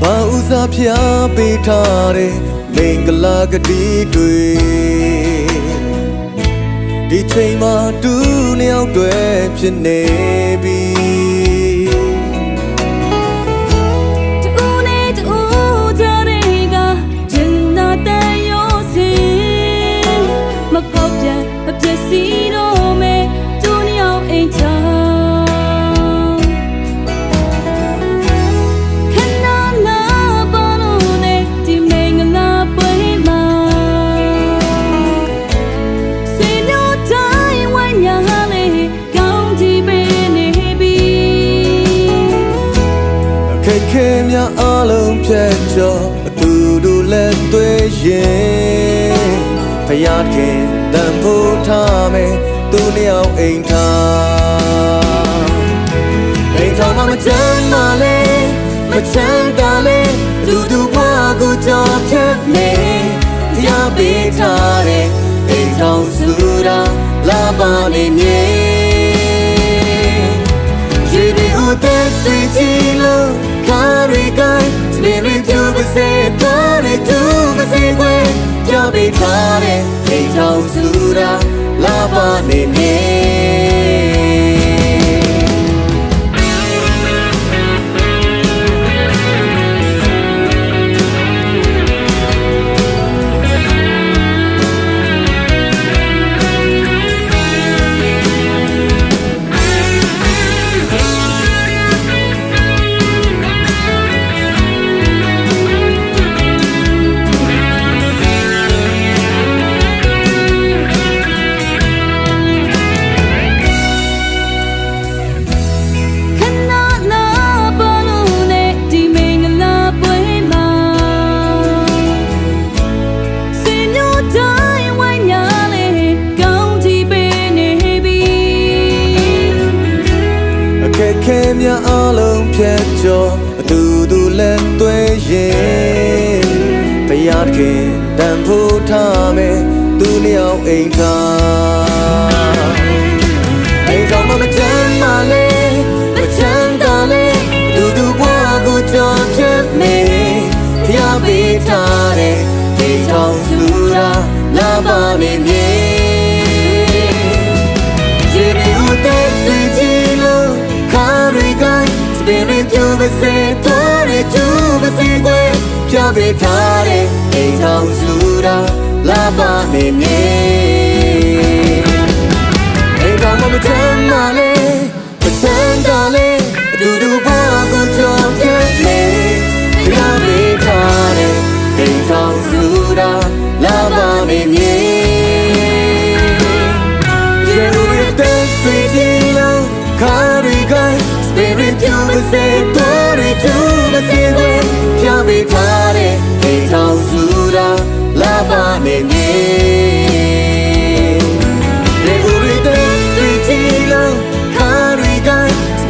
ဘာဥစားဖျားပေးထားတဲ့မင်္ဂလာကတိတွေဒီချိန်မှာတူနှစ်ယောက်တည်းဖြစ်နေပြီ ခက်ခဲများအလုံးဖြတ်ကျော်အတူတူလက်သွေးရင်ဖယားခင်တန်ဖို့ထားမယ်သူနှစ်ယောက်အိမ်ထားအိမ်ထောင်မှာမချမ်းပါလေမချမ်းသာလေတူတူဘွားကိုကြော်ဖြတ်မယ်ဖယားပေးထားတဲ့အိမ်ထောင်စုရာလာပါနေမြေ စေတော်ရတူပစေခွေကြပေးထားတဲ့အိမ်ချောင်းစုရာလာပါနေနေ ခက်ခဲများအလုံးဖြတ်ကျော်အတူတူလက်သွေးရင်ဖယားခင်တန်ဖို့ထားမယ်သူနှစ်ယောက်အိမ်ထားအိမ်ဆောင်မမချမ်းပါလေမချမ်းသာလေတူတူဘွားကိုကြော်ဖြတ်မယ်ဖျားပေးထားတဲ့ဒီထောင်စုရာလာပါနေမြေ င်းစပင်းပြူပစေတော်ရတူပစေကွယ်ပြပေးထားတဲ့အိမ်ဆောင်စုရာလာပါနေမြေအိမ်ကောင်မမချမ်းမလေးမချ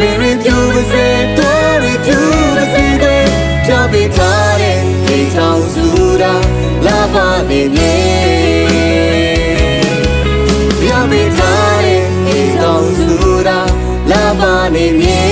spirit you will say, Tori to the sea, Pia be tare, a town sura, lava ne ne. You will take me